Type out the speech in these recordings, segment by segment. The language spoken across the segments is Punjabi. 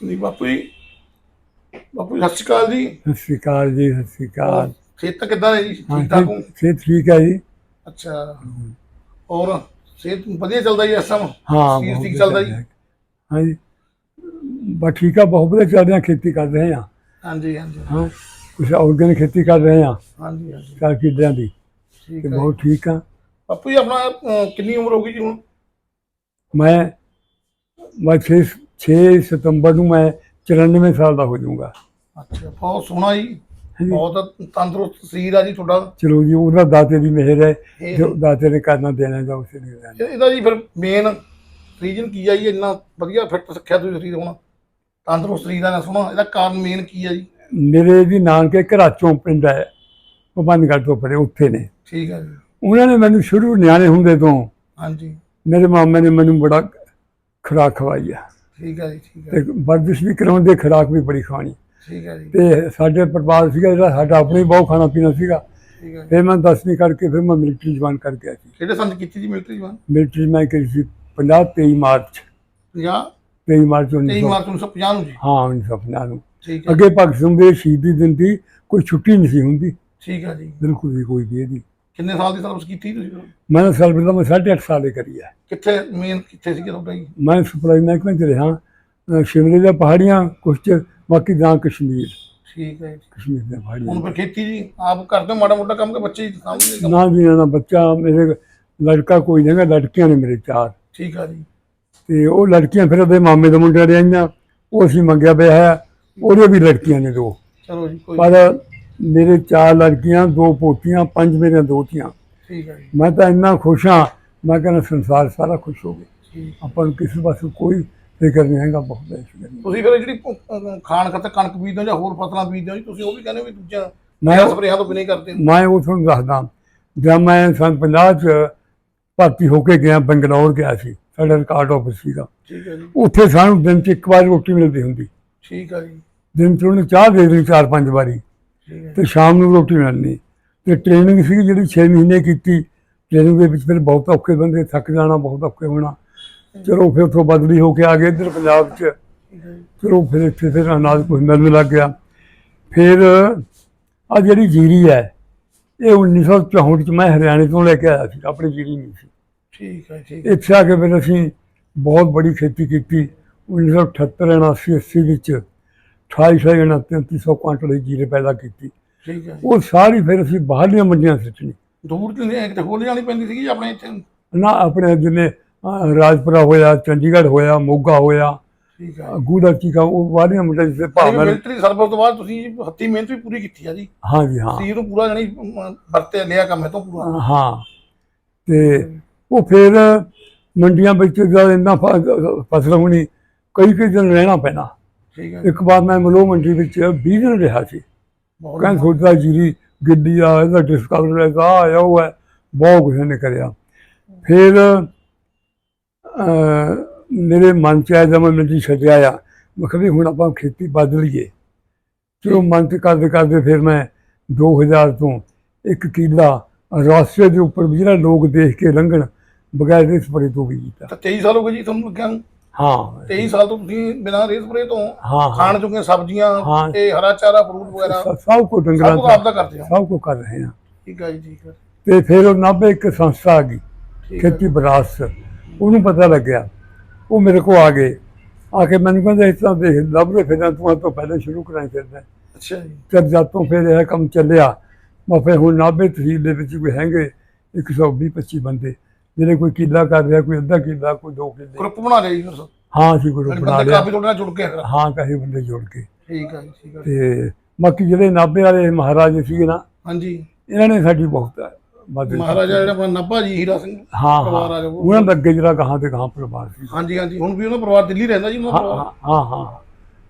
ਜੀ ਬਾਪੂ ਜੀ ਬਾਪੂ ਜੀ, ਸਤਿ ਸ਼੍ਰੀ ਅਕਾਲ ਜੀ। ਸਤਿ ਸ਼੍ਰੀ ਅਕਾਲ ਜੀ ਸਤਿ ਸ਼੍ਰੀ ਅਕਾਲ। ਸਿਹਤ ਕਿੱਦਾਂ ਹੈ ਜੀ? ਠੀਕ ਠਾਕ ਹੋ? ਸਿਹਤ- ਸਿਹਤ ਠੀਕ ਹੈ ਜੀ। ਅੱਛਾ। ਹੋਰ ਸਿਹਤ ਵਧੀਆ ਚੱਲਦਾ ਜੀ ਇਸ ਸਮੇਂ ਹਾਂ ਠੀਕ- ਬਹੁਤ ਠੀਕ ਚੱਲਦਾ ਜੀ। ਹਾਂ ਜੀ ਬਸ ਠੀਕ ਆ ਬਹੁਤ ਵਧੀਆ ਚੱਲ ਰਿਹਾ ਖੇਤੀ ਕਰ ਰਹੇ ਹਾਂ ਹਾਂਜੀ ਹਾਂਜੀ। ਹਾਂ ਕੁਝ ਆਰਗੈਨਿਕ ਖੇਤੀ ਕਰ ਰਹੇ ਹਾਂ ਹਾਂਜੀ ਹਾਂਜੀ। ਚਾਰ ਕਿੱਲਿਆਂ ਦੀ? ਠੀਕ ਤੇ ਹੈ ਬਹੁਤ ਠੀਕ ਆ। ਬਾਪੂ ਜੀ ਆਪਣਾ ਅਹ, ਕਿੰਨੀ ਉਮਰ ਹੋ ਗਈ ਜੀ ਹੁਣ? ਮੈਂ ਮੈਂ 6 6 ਸਤੰਬਰ ਨੂੰ ਮੈਂ 94 ਸਾਲ ਦਾ ਹੋ ਜਾਊਂਗਾ। ਅੱਛਾ ਬਹੁਤ ਸੋਹਣਾ ਜੀ। ਬਹੁਤ ਤੰਦਰੁਸਤ ਸਰੀਰ ਆ ਜੀ ਤੁਹਾਡਾ। ਚਲੋ ਜੀ ਉਹਦਾ ਦਾਤੇ ਦੀ ਮਿਹਰ ਹੈ। ਜੋ ਦਾਤੇ ਨੇ ਕਰਨਾ ਦੇਣਾ ਜਾਂ ਉਸੇ ਨੇ ਦੇਣਾ ਇਹ- ਇਹਦਾ ਜੀ ਫਿਰ ਮੇਨ ਰੀਜਨ ਕੀ ਆ ਜੀ? ਇੰਨਾ ਵਧੀਆ ਫਿੱਟ ਰੱਖਿਆ ਤੁਸੀਂ ਸਰੀਰ ਹੁਣ। ਤੰਦਰੁਸਤ ਸਰੀਰ ਦਾ ਸੋਹਣਾ। ਇਹਦਾ ਕਾਰਨ ਮੇਨ ਕੀ ਆ ਜੀ? ਮੇਰੇ ਜੀ ਨਾਨਕੇ ਘਰਾਚੋਂ ਪਿੰਡ ਹੈ ਭਵਾਨੀਗੜ੍ਹ ਤੋਂ ਪਰੇ ਉੱਥੇ ਨੇ। ਠੀਕ ਹੈ ਜੀ। ਉਹਨਾਂ ਨੇ ਮੈਨੂੰ ਸ਼ੁਰੂ ਨਿਆਣੇ ਹੁੰਦੇ ਤੋਂ ਹਾਂਜੀ। ਮੇਰੇ ਮਾਮੇ ਨੇ ਮੈਨੂੰ ਬੜਾ ਖੁਰਾਕ ਖਵਾਈ ਆ। ਠੀਕ ਹੈ ਜੀ ਠੀਕ ਹੈ ਤੇ ਵਰਜਿਸ਼ ਵੀ ਕਰਾਉਂਦੇ ਖੁਰਾਕ ਵੀ ਬੜੀ ਖਵਾਣੀ ਠੀਕ ਹੈ ਜੀ। ਤੇ ਸਾਡੇ ਪਰਿਵਾਰ ਸੀਗਾ ਜਿਹੜਾ ਸਾਡਾ ਆਪਣੇ ਹੀ ਬਹੁਤ ਖਾਣਾ ਪੀਣਾ ਸੀਗਾ। ਠੀਕ ਹੈ। ਫਿਰ ਮੈਂ 10ਵੀਂ ਕਰਕੇ ਫਿਰ ਮੈਂ ਮਿਲਟਰੀ ਜਵਾਨ ਕਰ ਗਿਆ ਸੀ। ਕਿਹੜੇ 'ਚ ਕੀਤੀ ਜੀ ਮਿਲਟਰੀ ਜਵਾਨ ਮਿਲਟਰੀ ਮੈਂ ਕਰੀ ਸੀ 50 23 ਮਾਰਚ। 50 23 ਮਾਰਚ 23 1900 ਮਾਰਚ 1950 ਨੂੰ ਜੀ। ਹਾਂ 1950 ਨੂੰ। ਠੀਕ ਹੈ ਅੱਗੇ ਭਗਤ ਸਿੰਘ ਦੇ ਸ਼ਹੀਦੀ ਦਿਨ ਦੀ ਕੋਈ ਛੁੱਟੀ ਨਹੀਂ ਸੀ ਹੁੰਦੀ। ਠੀਕ ਹੈ ਜੀ। ਬਿਲਕੁਲ ਵੀ ਕੋਈ ਵੀ ਇਹਦੀ। ਕਿੰਨੇ ਸਾਲ ਦੀ ਸਰਵਿਸ ਕੀਤੀ ਤੁਸੀਂ ਮੈਂ ਸਰਵਿਸ ਦਾ ਮੈਂ 8.5 ਸਾਲ ਦੀ ਕਰੀ ਹੈ ਕਿੱਥੇ ਮੇਨ ਕਿੱਥੇ ਸੀ ਤੁਹਾਡਾ ਜੀ ਮੈਂ ਸਪਲਾਈ ਮਹਿਕਮੇ 'ਚ ਰਿਹਾ। ਸ਼ਿਮਲੇ ਦੀਆਂ ਪਹਾੜੀਆਂ ਕੁਛ ਚ ਬਾਕੀ ਜਾਂ ਕਸ਼ਮੀਰ। ਠੀਕ ਹੈ ਜੀ। ਕਸ਼ਮੀਰ ਦੀਆਂ ਹੁਣ ਪਹਾੜੀਆਂ ਫਿਰ ਖੇਤੀ ਜੀ ਆਪ ਕਰਦੇ ਹੋ ਮਾੜਾ ਮੋਟਾ ਕੰਮ ਕਿ ਬੱਚੇ ਹੀ ਸਾਂਭਦੇ ਕੰਮ? ਨਾ ਵੀ ਨਾ ਬੱਚਾ ਮੇਰੇ ਲੜਕਾ ਕੋਈ ਨਹੀਂ ਹੈਗਾ ਲੜਕੀਆਂ ਨੇ ਮੇਰੇ ਚਾਰ। ਠੀਕ ਆ ਜੀ। ਤੇ ਉਹ ਲੜਕੀਆਂ ਫਿਰ ਉਹਦੇ ਮਾਮੇ ਦੇ ਮੁੰਡੇ ਦੇ ਆਈਆਂ। ਉਹ ਅਸੀਂ ਮੰਗਿਆ ਪਿਆ ਹੈ ਉਹਦੇ ਵੀ ਲੜਕੀਆਂ ਨੇ ਦੋ। ਚਲੋ ਜੀ ਕੋਈ ਪਰ ਮੇਰੇ ਚਾਰ ਲੜਕੀਆਂ ਦੋ ਪੋਤੀਆਂ ਪੰਜ ਮੇਰੀਆਂ ਦੋਤੀਆਂ। ਠੀਕ ਹੈ ਜੀ। ਮੈਂ ਤਾਂ ਇੰਨਾ ਖੁਸ਼ ਹਾਂ ਮੈਂ ਕਹਿੰਦਾ ਸੰਸਾਰ ਸਾਰਾ ਖੁਸ਼ ਹੋ ਗਿਆ। ਆਪਾਂ ਨੂੰ ਕਿਸੇ ਪਾਸੇ ਕੋਈ ਫਿਕਰ ਨਹੀਂ ਹੈਗਾ ਬਹੁਤ ਹੈ ਨਹੀਂ ਤੁਸੀਂ ਫਿਰ ਜਿਹੜੀ ਅਹ ਖਾਣ ਖਾਤਰ ਕਣਕ ਬੀਜਦੇ ਹੋ ਜਾਂ ਹੋਰ ਫਸਲਾਂ ਬੀਜਦੇ ਹੋ ਜੀ ਤੁਸੀਂ ਉਹ ਵੀ ਕਹਿੰਦੇ ਹੋ ਵੀ ਦੂਜਾ ਮੈਂ ਮੈਂ ਸਪਰੇਹਾਂ ਤੋਂ ਬਿਨਾਂ ਹੀ ਕਰਦੇ ਹੋ। ਮੈਂ ਉਹ ਤੁਹਾਨੂੰ ਦੱਸਦਾ ਜਦ ਮੈਂ ਸੰਨ 50 ਚ ਭਰਤੀ ਹੋ ਕੇ ਗਿਆ ਬੰਗਲੌਰ ਗਿਆ ਸੀ ਸਾਡਾ ਰਿਕਾਰਡ ਆਫਿਸ ਸੀਗਾ। ਠੀਕ ਹੈ ਜੀ। ਉੱਥੇ ਸਾਨੂੰ ਦਿਨ ਚ ਇੱਕ ਵਾਰ ਰੋਟੀ ਮਿਲਦੀ ਹੁੰਦੀ। ਠੀਕ ਆ ਜੀ। ਦਿਨ ਚ ਉਹਨੂੰ ਚਾਹ ਦੇ ਦੇਣੀ ਚਾਰ ਪੰਜ ਵਾਰੀ। ਹੈ ਤੇ ਸ਼ਾਮ ਨੂੰ ਰੋਟੀ ਮਿਲਣੀ ਤੇ ਟ੍ਰੇਨਿੰਗ ਸੀ ਜਿਹੜੀ 6 ਮਹੀਨੇ ਕੀਤੀ। ਟ੍ਰੇਨਿੰਗ ਦੇ ਵਿੱਚ ਫਿਰ ਬਹੁਤ ਔਖੇ ਬੰਦੇ ਥੱਕ ਜਾਣਾ ਬਹੁਤ ਔਖੇ ਹੋਣਾ। ਚਲੋ ਫਿਰ ਉੱਥੋਂ ਬਦਲੀ ਹੋ ਕੇ ਆ ਗਏ ਇੱਧਰ ਪੰਜਾਬ 'ਚ। ਚਲੋ ਫਿਰ ਇੱਥੇ ਫਿਰ ਅਨਾਜ ਕੁਝ ਮਿਲਣ ਲੱਗ ਗਿਆ। ਫਿਰ ਆ ਜਿਹੜੀ ਜੀਰੀ ਹੈ ਇਹ 1964 ਚ ਮੈਂ ਹਰਿਆਣੇ ਤੋਂ ਲੈ ਕੇ ਆਇਆ ਸੀ। ਆਪਣੀ ਜੀਰੀ ਨਹੀਂ ਸੀ। ਠੀਕ ਹੈ ਠੀਕ ਇੱਥੇ ਆ ਕੇ ਫਿਰ ਅਸੀਂ ਬਹੁਤ ਬੜੀ ਖੇਤੀ ਕੀਤੀ। 1978 79 80 ਵਿੱਚ 28 ਜਣਾ 3300 ਕੁਆਂਟਲ ਦੀ ਜੀਰੇ ਪੈਦਾ ਕੀਤੀ। ਠੀਕ ਹੈ। ਜੀ। ਉਹ ਸਾਰੀ ਫਿਰ ਅਸੀਂ ਬਾਹਰਲੀਆਂ ਮੰਡੀਆਂ ਸਿੱਟਣੀ ਦੂਰ ਤੇ ਨਹੀਂ ਕਿਤੇ ਹੋਰ ਜਾਣੀ ਪੈਂਦੀ ਸੀਗੀ ਆਪਣੇ ਇੱਥੇ? ਨਾ ਆਪਣੇ ਜਿੰਨੇ ਰਾਜਪੁਰਾ ਹੋਇਆ ਚੰਡੀਗੜ੍ਹ ਹੋਇਆ ਮੋਗਾ ਹੋਇਆ ਠੀਕ ਹੈ। ਗੂੜਾ ਚੀਕਾ ਉਹ ਬਾਹਰਲੀਆਂ ਮੰਡੀਆਂ ਜਿੱਥੇ ਮਿਲ ਮਿਲਟਰੀ ਸਰਵਿਸ ਤੋਂ ਬਾਅਦ ਤੁਸੀਂ ਹੱਥੀ ਮਿਹਨਤ ਵੀ ਪੂਰੀ ਕੀਤੀ ਆ ਜੀ। ਹਾਂ ਜੀ ਹਾਂ। ਸਰੀਰ ਨੂੰ ਪੂਰਾ ਜਾਨੀ ਵਰਤੇ ਲਿਆ ਕੰਮ ਹੈ ਤੋਂ ਪੂਰਾ। ਹਾਂ। ਤੇ ਉਹ ਫਿਰ ਮੰਡੀਆਂ ਵਿੱਚ ਜਦ ਇੰਨਾ ਫਸਲ ਹੋਣੀ ਕਈ ਕਈ ਦਿਨ ਰਹਿਣਾ ਪੈਣਾ। ਠੀਕ ਹੈ ਇੱਕ ਵਾਰ ਮੈਂ ਮਲੋ ਮੰਡੀ ਵਿੱਚ 20 ਦਿਨ ਰਿਹਾ ਸੀ। ਕਹਿੰਦੇ ਸੋਚਦਾ ਜੀਰੀ ਗੱਡੀ ਆ ਇਹਦਾ ਲੈ ਆ ਆਇਆ ਉਹ ਹੈ ਬਹੁਤ ਕੁਝ ਨੇ ਕਰਿਆ। ਫਿਰ ਮੇਰੇ ਮਨ ਚ ਆਇਆ ਜਦ ਮੈਂ ਛੱਡਿਆ ਆ। ਮੈਂ ਕਿਹਾ ਵੀ ਹੁਣ ਆਪਾਂ ਖੇਤੀ ਬਦਲੀਏ ਚਲੋ ਮਨ ਚ ਕਰਦੇ ਕਰਦੇ ਫਿਰ ਮੈਂ 2000 ਤੋਂ ਇੱਕ ਕਿੱਲਾ ਰਾਸਤੇ ਦੇ ਉੱਪਰ ਵੀ ਜਿਹੜਾ ਲੋਕ ਦੇਖ ਕੇ ਲੰਘਣ ਬਗੈਰ ਦੇ ਸਪਰੇ ਤੋਂ ਵੀ ਕੀਤਾ। ਤਾਂ 23 ਸਾਲ ਹੋ ਗਏ ਜੀ ਤੁਹਾਨੂੰ ਲੱਗਿਆ ਹਾਂ। 23 ਸਾਲ ਤੋਂ ਤੁਸੀਂ ਬਿਨਾਂ ਰੇਹ ਸਪਰੇ ਤੋਂ ਹਾਂ ਖਾਣ ਚੁੱਕੇ ਸਬਜ਼ੀਆਂ ਹਾਂ। ਤੇ ਹਰਾ ਚਾਰਾ ਫਰੂਟ ਵਗੈਰਾ ਸ- ਸਭ ਕੁਝ ਡੰਗਰਾਂ ਸਭ ਕੁਝ ਆਪਦਾ ਕਰਦੇ ਹੋ ਸਭ ਕੁਝ ਕਰ ਰਹੇ ਹਾਂ ਠੀਕ ਹੈ ਜੀ ਠੀਕ ਹੈ ਤੇ ਫਿਰ ਉਹ ਨਾਭੇ ਇੱਕ ਸੰਸਥਾ ਆ ਗਈ ਠੀਕ ਹੈ ਖੇਤੀ ਵਿਰਾਸਤ। ਉਹਨੂੰ ਪਤਾ ਲੱਗਿਆ। ਉਹ ਮੇਰੇ ਕੋਲ ਆ ਗਏ। ਆ ਕੇ ਮੈਨੂੰ ਕਹਿੰਦੇ ਇਸ ਤਰ੍ਹਾਂ ਦੇਖ ਲੱਭਦੇ ਫਿਰਾਂ ਤੂੰ ਇਹ ਤੋਂ ਪਹਿਲੇ ਸ਼ੁਰੂ ਕਰਾਈ ਫਿਰਦਾ ਅੱਛਾ ਜੀ। ਜਦ ਜਦ ਤੋਂ ਫਿਰ ਇਹ ਕੰਮ ਚੱਲਿਆ ਮੈਂ ਫਿਰ ਹੁਣ ਨਾਭੇ ਤਹਿਸੀਲ ਦੇ ਵਿੱਚ ਕੋਈ ਹੈਗੇ 120 25 ਬੰਦੇ। ਜਿਹੜੇ ਕੋਈ ਕਿੱਲਾ ਕਰ ਰਿਹਾ ਕੋਈ ਅੱਧਾ ਕਿੱਲਾ ਕੋਈ ਦੋ ਕਿੱਲੇ। ਗਰੁੱਪ ਬਣਾ ਲਿਆ ਜੀ ਫਿਰ ਹਾਂ ਅਸੀਂ ਗਰੁੱਪ ਬਣਾ ਬੰਦੇ ਲਿਆ। ਕਾਫੀ ਤੁਹਾਡੇ ਨਾਲ ਜੁੜ ਕੇ ਫਿਰ। ਹਾਂ ਕਹੇ ਬੰਦੇ ਜੋੜ ਕੇ। ਠੀਕ ਹੈ ਜੀ ਠੀਕ ਹੈ ਤੇ ਬਾਕੀ ਜਿਹੜੇ ਨਾਭੇ ਵਾਲੇ ਮਹਾਰਾਜ ਸੀਗੇ ਨਾ ਹਾਂਜੀ। ਇਹਨਾਂ ਨੇ ਸਾਡੀ ਬਹੁਤ ਮਦਦ। ਮਹਾਰਾਜਾ ਜਿਹੜਾ ਆਪਣਾ ਨਾਭਾ ਜੀ ਹੀਰਾ ਸਿੰਘ ਹਾਂ ਪਰਿਵਾਰ ਆ ਹਾਂ। ਉਹਨਾਂ ਦਾ ਅੱਗੇ ਜਿਹੜਾ ਗਾਹਾਂ ਤੇ ਗਾਹਾਂ ਪਰਿਵਾਰ ਸੀ। ਹਾਂਜੀ ਹਾਂਜੀ। ਹੁਣ ਵੀ ਉਹਨਾਂ ਪਰਿਵਾਰ ਦਿੱਲੀ ਰਹਿੰਦਾ ਜੀ ਉਹਨਾਂ ਹਾਂ ਪਰਿਵਾਰ। ਹਾਂ ਹਾਂ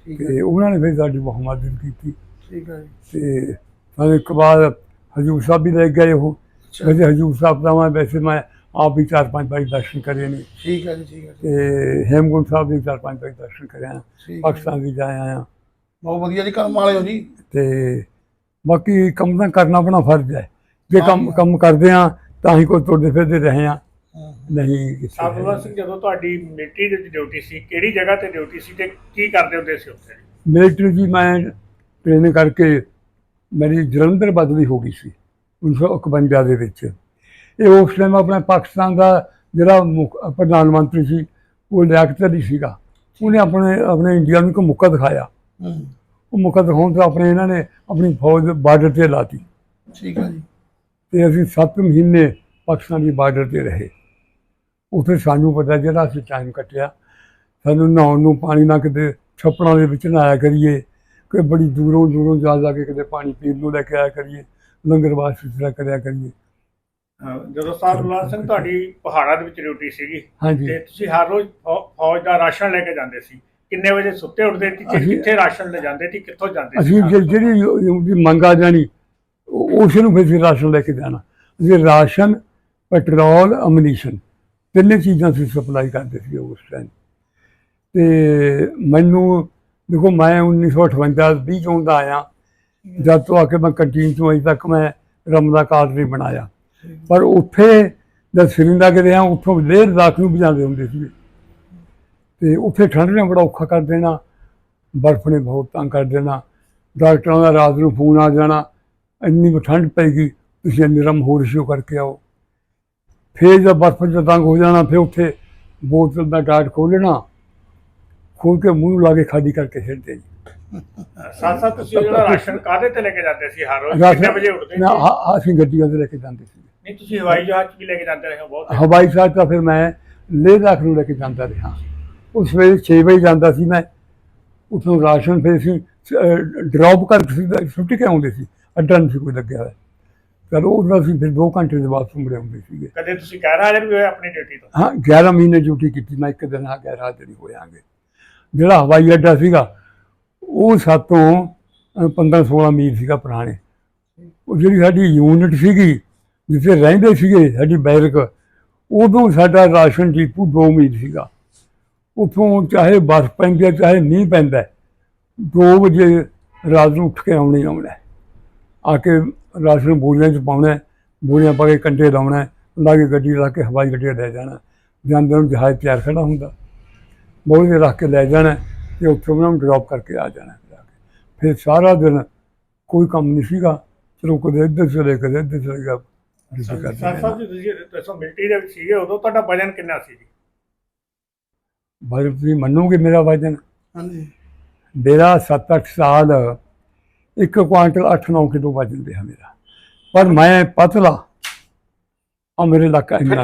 ਠੀਕ ਹੈ ਤੇ ਉਹਨਾਂ ਨੇ ਫਿਰ ਸਾਡੀ ਬਹੁਤ ਮਦਦ ਕੀਤੀ। ਠੀਕ ਹੈ ਜੀ। ਤੇ ਸਾਨੂੰ ਇੱਕ ਵਾਰ ਹਜੂਰ ਸਾਹਿਬ ਵੀ ਲੈ ਗਏ ਉਹ। ਅੱਛਾ। ਵੈਸੇ ਹਜੂਰ ਸਾਹਿਬ ਦਾ ਮੈਂ ਵੈਸੇ ਮੈਂ ਆਪ ਵੀ ਚਾਰ ਪੰਜ ਵਾਰੀ ਦਰਸ਼ਨ ਕਰੇ ਨੇ। ਠੀਕ ਹੈ ਜੀ ਠੀਕ ਹੈ ਤੇ ਹੇਮਕੁੰਟ ਸਾਹਿਬ ਦੇ ਚਾਰ ਪੰਜ ਵਾਰੀ ਦਰਸ਼ਨ ਕਰਿਆ ਪਾਕਿਸਤਾਨ ਵੀ ਜਾ ਆਇਆ। ਬਹੁਤ ਵਧੀਆ ਜੀ ਕੰਮ ਵਾਲੇ ਹੋ ਜੀ। ਤੇ ਬਾਕੀ ਕੰਮ ਤਾਂ ਕਰਨਾ ਆਪਣਾ ਫਰਜ਼ ਹੈ। ਜੇ ਕੰਮ। ਕੰਮ ਕਰਦੇ ਆ ਤਾਂ ਹੀ ਕੋਈ ਤੁਰਦੇ ਫਿਰਦੇ ਰਹੇ ਆ। ਨਹੀਂ ਕਿਸੇ ਸਿੰਘ ਜਦੋਂ ਤੁਹਾਡੀ ਮਿਲਟਰੀ ਦੇ ਵਿੱਚ ਡਿਊਟੀ ਸੀ ਕਿਹੜੀ ਜਗ੍ਹਾ ਤੇ ਡਿਊਟੀ ਸੀ ਤੇ ਕੀ ਕਰਦੇ ਹੁੰਦੇ ਸੀ ਉੱਥੇ? ਮਿਲਟਰੀ ਜੀ ਮੈਂ ਟ੍ਰੇਨਿੰਗ ਕਰਕੇ ਮੇਰੀ ਜਲੰਧਰ ਬਦਲੀ ਹੋ ਗਈ ਸੀ 1951 ਦੇ ਵਿੱਚ। ਇਹ ਉਸ ਟਾਈਮ ਆਪਣਾ ਪਾਕਿਸਤਾਨ ਦਾ ਜਿਹੜਾ ਮੁੱਖ- ਪ੍ਰਧਾਨ ਮੰਤਰੀ ਸੀ ਉਹ ਲਿਆਕਤ ਅਲੀ ਸੀਗਾ। ਉਹਨੇ ਆਪਣੇ ਆਪਣੇ ਇੰਡੀਆ ਨੂੰ ਇੱਕ ਮੌਕਾ ਦਿਖਾਇਆ। ਉਹ ਮੌਕਾ ਦਿਖਾਉਣ ਤੋਂ ਆਪਣੇ ਇਹਨਾਂ ਨੇ ਆਪਣੀ ਫੌਜ ਬਾਰਡਰ ਤੇ ਲਾਤੀ। ਠੀਕ ਹੈ ਜੀ। ਤੇ ਅਸੀਂ 7 ਮਹੀਨੇ ਪਾਕਿਸਤਾਨ ਦੀ ਬਾਰਡਰ ਤੇ ਰਹੇ। ਉੱਥੇ ਸਾਨੂੰ ਪਤਾ ਜਿਹੜਾ ਅਸੀਂ ਟਾਈਮ ਕੱਟਿਆ ਸਾਨੂੰ ਨਹਾਉਣ ਨੂੰ ਪਾਣੀ ਨਾ ਕਿਤੇ ਛੱਪੜਾਂ ਦੇ ਵਿੱਚ ਨਹਾਇਆ ਕਰੀਏ ਕਿ ਬੜੀ ਦੂਰੋਂ ਦੂਰੋਂ ਜਾ ਜਾ ਕੇ ਕਿਤੇ ਪਾਣੀ ਪੀਣ ਨੂੰ ਲੈ ਕੇ ਆਇਆ ਕਰੀਏ ਲੰਗਰ ਵਾਸਤੇ ਕਰਿਆ ਕਰੀਏ। ਜਦੋਂ ਸਾਬੂਲਾ ਸਿੰਘ ਤੁਹਾਡੀ ਪਹਾੜਾਂ ਦੇ ਵਿੱਚ ਡਿਊਟੀ ਸੀਗੀ ਹਾਂਜੀ। ਤੇ ਤੁਸੀਂ ਹਰ ਰੋਜ਼ ਫੌ- ਫੌਜ ਦਾ ਰਾਸ਼ਨ ਲੈ ਕੇ ਜਾਂਦੇ ਸੀ। ਕਿੰਨੇ ਵਜੇ ਸੁੱਤੇ ਉੱਠਦੇ ਸੀ ਤੇ ਅਸੀਂ- ਕਿੱਥੇ ਰਾਸ਼ਨ ਲੈ ਜਾਂਦੇ ਸੀ ਕਿੱਥੋਂ ਜਾਂਦੇ ਅਸੀਂ ਜੇ- ਜਿਹੜੀ ਉਹਦੀ ਮੰਗ ਆ ਜਾਣੀ ਉਹ- ਉਸ ਨੂੰ ਫਿਰ ਅਸੀਂ ਰਾਸ਼ਨ ਲੈ ਕੇ ਜਾਣਾ। ਅਸੀਂ ਰਾਸ਼ਨ ਪੈਟਰੋਲ ਅਮਨੀਸ਼ਨ ਤਿੰਨੇ ਚੀਜ਼ਾਂ ਅਸੀਂ ਸਪਲਾਈ ਕਰਦੇ ਸੀ ਉਸ ਟਾਈਮ ਤੇ ਮੈਨੂੰ ਦੇਖੋ ਮੈਂ 1958 20 ਜੂਨ ਦਾ ਆਇਆ। ਜਦ ਤੋਂ ਆ ਕੇ ਮੈਂ ਕੰਟੀਨ ਤੋਂ ਅਜੇ ਤੱਕ ਮੈਂ ਰਮ ਦਾ ਕਾਰਡ ਨਹੀਂ ਬਣਾਇਆ। ਪਰ ਉੱਥੇ ਜਦ ਸ੍ਰੀਨਗਰ ਗਏ ਰਿਹਾ ਉੱਥੋਂ ਲੇਹ ਲਦਾਖ ਨੂੰ ਵੀ ਜਾਂਦੇ ਹੁੰਦੇ ਸੀ ਤੇ ਉੱਥੇ ਠੰਡ ਨੇ ਬੜਾ ਔਖਾ ਕਰ ਦੇਣਾ ਬਰਫ਼ ਨੇ ਬਹੁਤ ਤੰਗ ਕਰ ਦੇਣਾ ਡਾਕਟਰਾਂ ਦਾ ਰਾਤ ਨੂੰ ਫੋਨ ਆ ਜਾਣਾ ਇੰਨੀ ਠੰਡ ਪੈਗੀ ਤੁਸੀਂ ਨਿਰਮ ਹੋ ਰਿਸ਼ੋ ਕਰਕੇ ਆਓ। ਫਿਰ ਜਦ ਬਰਫ਼ ਚ ਤੰਗ ਹੋ ਜਾਣਾ ਫਿਰ ਉੱਥੇ ਬੋਤਲ ਦਾ ਡਾਟ ਖੋਲ੍ਹਣਾ ਖੋਲ ਕੇ ਮੂੰਹ ਲਾ ਕੇ ਖਾਲੀ ਕਰਕੇ ਛੱਡਦੇ ਜੀ ਸਾਥ ਸਾਥ ਤੁਸੀਂ ਜਿਹੜਾ ਰਾਸ਼ਨ ਕਾਹਦੇ ਤੇ ਲੈ ਕੇ ਜਾਂਦੇ ਸੀ? ਹਰ ਰੋਜ਼ ਕਿੰਨੇ ਵਜੇ ਉੱਠਦੇ ਨਾ, ਸੀ? ਅਸੀਂ ਗੱਡੀਆਂ ਤੇ ਲੈ ਕੇ ਜਾਂਦੇ ਸੀ। ਨਹੀਂ ਤੁਸੀਂ ਹਵਾਈ ਜਹਾਜ਼ 'ਚ ਵੀ ਲੈ ਕੇ ਜਾਂਦੇ ਰਹੇ ਹੋ ਬਹੁਤ ਹਵਾਈ ਜਹਾਜ਼ ਤਾਂ ਫਿਰ ਮੈਂ ਲੇਹ ਲਦਾਖ ਨੂੰ ਲੈ ਕੇ ਜਾਂਦਾ ਰਿਹਾ। ਉਸ ਵੇਲੇ 6 ਵਜੇ ਜਾਂਦਾ ਸੀ ਮੈਂ ਉੱਥੋਂ ਰਾਸ਼ਨ ਫਿਰ ਅਸੀਂ ਡ੍ਰੌਪ ਕਰਕੇ ਸਿੱਧਾ ਸੁੱਟ ਕੇ ਆਉਂਦੇ ਸੀ ਅੱਡਾ ਨਹੀਂ ਸੀ ਕੋਈ ਲੱਗਿਆ ਹੋਇਆ। ਚਲੋ ਉਹਦਾ ਅਸੀਂ ਫਿਰ 2 ਘੰਟੇ ਦੇ ਬਾਅਦ ਮੁੜੇ ਆਉਂਦੇ ਸੀਗੇ। ਕਦੇ ਤੁਸੀਂ ਕਹਿ ਹਾਜ਼ਰ ਵੀ ਹੋਏ ਆਪਣੀ ਡਿਊਟੀ ਤੋਂ? ਹਾਂ 11 ਮਹੀਨੇ ਡਿਊਟੀ ਕੀਤੀ ਮੈਂ ਇੱਕ ਦਿਨ ਆ ਗਿਆ ਰਾਤ ਜਿਹੜੀ ਹੋਇਆਂਗੇ ਜਿਹੜਾ ਹਵਾਈ ਅੱਡਾ ਸੀਗਾ ਉਹ ਸਾਤੋਂ 15 16 ਮੀਲ ਸੀਗਾ ਪੁਰਾਣੇ। ਉਹ ਜਿਹੜੀ ਸਾਡੀ ਯੂਨਿਟ ਸੀਗੀ ਜਿੱਥੇ ਰਹਿੰਦੇ ਸੀਗੇ ਸਾਡੀ ਬੈਰਕ ਉਦੋਂ ਸਾਡਾ ਰਾਸ਼ਨ ਡਿਪੂ 2 ਮੀਲ ਸੀਗਾ। ਉੱਥੋਂ ਚਾਹੇ ਬਰਫ਼ ਪੈਂਦੀ ਹੈ ਚਾਹੇ ਨਹੀਂ ਪੈਂਦਾ ਹੈ, ਦੋ ਵਜੇ ਰਾਤ ਨੂੰ ਉੱਠ ਕੇ ਆਉਣਾ ਹੀ ਆਉਣਾ ਆ ਕੇ ਰਾਸ਼ਨ ਬੋਰੀਆਂ 'ਚ ਪਾਉਣਾ ਬੋਰੀਆਂ ਪਾ ਕੇ ਕੰਡੇ ਲਾਉਣਾ ਲਾ ਕੇ ਗੱਡੀ ਲਾ ਕੇ ਹਵਾਈ ਗੱਡੀ ਲੈ ਜਾਣਾ ਜਾਂਦੇ ਨੂੰ ਜਹਾਜ਼ ਤਿਆਰ ਖੜਾ ਹੁੰਦਾ ਬੋਰੀ ਰੱਖ ਕੇ ਲੈ ਜਾਣਾ ਤੇ ਉੱਥੋਂ ਉਹਨਾਂ ਨੂੰ ਡ੍ਰੌਪ ਕਰਕੇ ਆ ਜਾਣਾ ਫਿਰ ਸਾਰਾ ਦਿਨ ਕੋਈ ਕੰਮ ਨਹੀਂ ਸੀਗਾ ਚਲੋ ਕਦੇ ਇੱਧਰ ਚਲੇ ਕਦੇ ਇੱਧਰ ਚਲੇ ਗਿਆ। ਡਿਊਟੀ ਕਰਦੇ। ਸਾਥ ਜੀ ਤੁਸੀਂ ਦੱਸੋ ਮਿਲਟਰੀ ਦੇ ਵਿੱਚ ਸੀਗੇ ਉਦੋਂ ਤੁਹਾਡਾ ਵਜਨ ਕਿੰਨਾ ਸੀ ਜੀ? ਭਾਈ ਤੁਸੀਂ ਮੰਨੋਗੇ ਮੇਰਾ ਵਜਨ? ਹਾਂਜੀ। ਮੇਰਾ 7-8 ਸਾਲ ਇੱਕ ਕੁਆਂਟਲ 8-9 ਕਿਲੋ ਵਜਨ ਰਿਹਾ ਮੇਰਾ। ਪਰ ਮੈਂ ਪਤਲਾ। ਆ ਮੇਰੇ ਲੱਕਾ ਇੰਨਾ।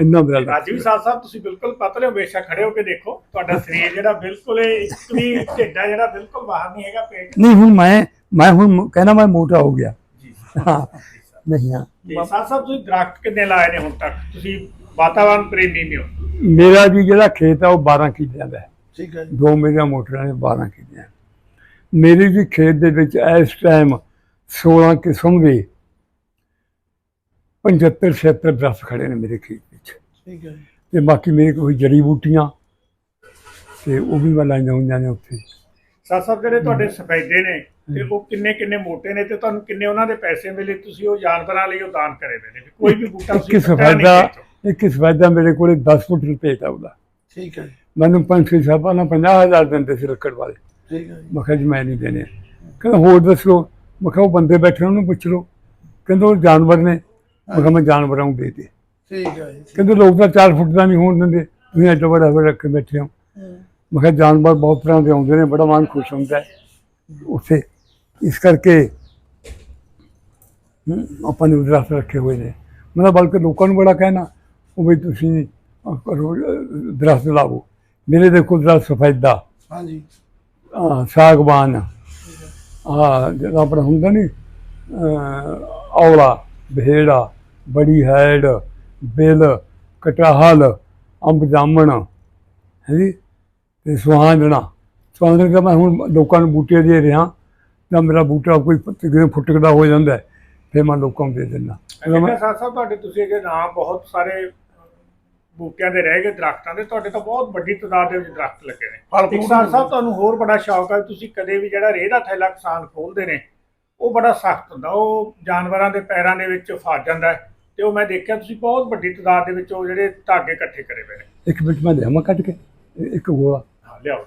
ਇੰਨਾ ਮੇਰਾ ਲੱਕ ਰਾਜੀਵ ਸਾਹਿਬ ਸਾਹਿਬ ਤੁਸੀਂ ਬਿਲਕੁਲ ਪਤਲੇ ਹੋ ਬੇਸ਼ੱਕ ਖੜੇ ਹੋ ਕੇ ਦੇਖੋ ਤੁਹਾਡਾ ਸਰੀਰ ਜਿਹੜਾ ਬਿਲਕੁਲ ਇੱਕ ਵੀ ਢਿੱਡਾ ਜਿਹੜਾ ਬਿਲਕੁਲ ਬਾਹਰ ਨਹੀਂ ਹੈਗਾ ਪੇਟ ਨਹੀਂ ਹੁਣ ਮੈਂ ਮੈਂ ਹੁਣ ਕਹਿਣਾ ਮੈਂ ਮੋਟਾ ਹੋ ਗਿਆ। ਜੀ। ਹਾਂ। ਨਹੀਂ ਹਾਂ। ਤੇ ਸਾਹਿਬ ਸਾਹਿਬ ਤੁਸੀਂ ਦਰਖਤ ਕਿੰਨੇ ਲਾਏ ਨੇ ਹੁਣ ਤੱਕ? ਤੁਸੀਂ ਵਾਤਾਵਰਣ ਪ੍ਰੇਮੀ ਵੀ ਹੋ। ਮੇਰਾ ਜੀ ਜਿਹੜਾ ਖੇਤ ਆ ਉਹ 12 ਕਿੱਲਿਆਂ ਦਾ ਹੈ। ਠੀਕ ਹੈ ਜੀ। ਦੋ ਮੇਰੀਆਂ ਮੋਟਰਾਂ ਨੇ 12 ਕੀਤੀਆਂ ਮੇਰੀ ਜੀ ਖੇਤ ਦੇ ਵਿੱਚ ਇਸ ਟਾਈਮ 16 ਕਿਸਮ ਦੇ 75 76 ਦਰਖਤ ਖੜੇ ਨੇ ਮੇਰੇ ਖੇਤ ਵਿੱਚ। ਠੀਕ ਹੈ ਜੀ। ਤੇ ਬਾਕੀ ਮੇਰੇ ਕੋਈ ਜੜੀ ਬੂਟੀਆਂ ਤੇ ਉਹ ਵੀ ਮੈਂ ਲਾਈਆਂ ਹੋਈਆਂ ਨੇ ਉੱਥੇ। ਸਾਹਿਬ ਸਾਹਿਬ ਜਿਹੜੇ ਤੁਹਾਡੇ ਸਫੈਦੇ ਨੇ ਤੇ ਉਹ ਕਿੰਨੇ ਕਿੰਨੇ ਮੋਟੇ ਨੇ ਤੇ ਤੁਹਾਨੂੰ ਕਿੰਨੇ ਉਹਨਾਂ ਦੇ ਪੈਸੇ ਮਿਲੇ? ਤੁਸੀਂ ਉਹ ਜਾਨਵਰਾਂ ਲਈ ਉਹ ਦਾਨ ਕਰੇ ਹੋਏ ਨੇ ਕੋਈ ਵੀ ਬੂਟਾ ਤੁਸੀਂ ਸਫੈਦਾ ਖੇਤੋਂ। ਇੱਕ ਸਫੈਦਾ ਮੇਰੇ ਕੋਲੇ 10 ਫੁੱਟ ਰੁਪਏ ਦਾ ਉਹਦਾ। ਠੀਕ ਹੈ ਮੈਨੂੰ ਪੰਜ ਛੇ ਸਾਲ ਪਹਿਲਾਂ 50000 ਦਿੰਦੇ ਸੀ ਲੱਕੜ ਵਾਲੇ। ਠੀਕ ਹੈ ਜੀ। ਮੈਂ ਕਿਹਾ ਜੀ ਮੈਂ ਨਹੀਂ ਦੇਣੇ। ਕਹਿੰਦਾ ਹੋਰ ਦੱਸੋ? ਮੈਂ ਕਿਹਾ ਉਹ ਬੰਦੇ ਬੈਠੇ ਉਹਨੂੰ ਪੁੱਛ ਲਓ। ਕਹਿੰਦਾ ਉਹ ਜਾਨਵਰ ਨੇ। ਮੈਂ ਕਿਹਾ ਮੈਂ ਜਾਨਵਰਾਂ ਨੂੰ ਦੇ ਦੇ ਠੀਕ ਹੈ ਜੀ ਕਹਿੰਦੇ ਲੋਕ ਤਾਂ 4 ਫੁੱਟ ਦਾ ਨਹੀਂ ਹੋਣ ਦਿੰਦੇ। ਤੁਸੀਂ ਐਡਾ ਵੱਡਾ ਵੱਡਾ ਰੱਖ ਕੇ ਬੈਠੇ ਹੂੰ। ਮੈਂ ਕਿਹਾ ਜਾਨਵਰ ਬਹੁਤ ਤਰ੍ਹਾਂ ਦੇ ਆਉਂਦੇ ਨੇ ਬੜਾ ਮਨ ਖੁਸ਼ ਹੁੰਦਾ ਹੈ ਉੱਥੇ। ਇਸ ਕਰਕੇ ਆਪਾਂ ਨੇ ਦਰਖਤ ਰੱਖੇ ਹੋਏ ਨੇ। ਮੈਂ ਬਲਕਿ ਲੋਕਾਂ ਨੂੰ ਬੜਾ ਕਹਿਣਾ ਉਹ ਵੀ ਤੁਸੀਂ ਦਰਖਤ ਲਾਓ ਮੇਰੇ ਦੇਖੋ ਦਰਖਤ ਸਫੈਦਾ। ਹਾਂਜੀ। ਆਹ, ਸਾਗਵਾਨ। ਆ ਜਿਹੜਾ ਆਪਣਾ ਹੁੰਦਾ ਨਹੀਂ ਔਲਾ ਭੇੜਾ ਬੜੀ ਹੈਡ ਬਿਲ ਕਟਹਲ ਅੰਬ ਜਾਮਣ ਹੈ ਜੀ? ਤੇ ਸੁਹਾਂਜਣਾ ਸੁਹਾਂਜਣਾ ਦਾ ਮੈਂ ਹੁਣ ਲੋਕਾਂ ਨੂੰ ਬੂਟੇ ਦੇ ਰਿਹਾ। ਜਾਂ ਮੇਰਾ ਬੂਟਾ ਕੋਈ ਤਕਰੀਬਨ ਫੁੱਟ ਕੁ ਦਾ ਹੋ ਜਾਂਦਾ ਹੈ, ਫਿਰ ਮੈਂ ਲੋਕਾਂ ਨੂੰ ਦੇ ਦਿੰਦਾ। ਕਹਿੰਦਾ ਸਾਹਿਬ ਸਾਹਿਬ ਤੁਹਾਡੇ ਤੁਸੀਂ ਅਜੇ ਨਾਮ ਬਹੁਤ ਸਾਰੇ ਬੂਟਿਆਂ ਦੇ ਰਹਿ ਗਏ ਦਰਖਤਾਂ ਦੇ ਤੁਹਾਡੇ ਤਾਂ ਬਹੁਤ ਵੱਡੀ ਤਾਦਾਦ ਦੇ ਵਿੱਚ ਦਰਖਤ ਲੱਗੇ ਨੇ। ਫਰੂਟ ਸਾਹਿਬ ਤੁਹਾਨੂੰ ਹੋਰ ਬੜਾ ਸ਼ੌਕ ਹੈ ਤੁਸੀਂ ਕਦੇ ਵੀ ਜਿਹੜਾ ਰੇਹ ਦਾ ਥੈਲਾ ਕਿਸਾਨ ਖੋਲਦੇ ਨੇ ਉਹ ਬੜਾ ਸਖਤ ਹੁੰਦਾ। ਉਹ ਜਾਨਵਰਾਂ ਦੇ ਪੈਰਾਂ ਦੇ ਵਿੱਚ ਫਸ ਜਾਂਦਾ ਤੇ ਉਹ ਮੈਂ ਦੇਖਿਆ ਤੁਸੀਂ ਬਹੁਤ ਵੱਡੀ ਤਾਦਾਦ ਦੇ ਵਿੱਚ ਉਹ ਜਿਹੜੇ ਧਾਗੇ ਇਕੱਠੇ ਕਰੇ ਪਏ ਨੇ। ਇੱਕ ਮਿੰਟ ਮੈਂ ਲਿਆਵਾਂ ਕੱਢ ਕੇ ਇੱਕ ਗੋਲਾ। ਹਾਂ ਲਿਆਓ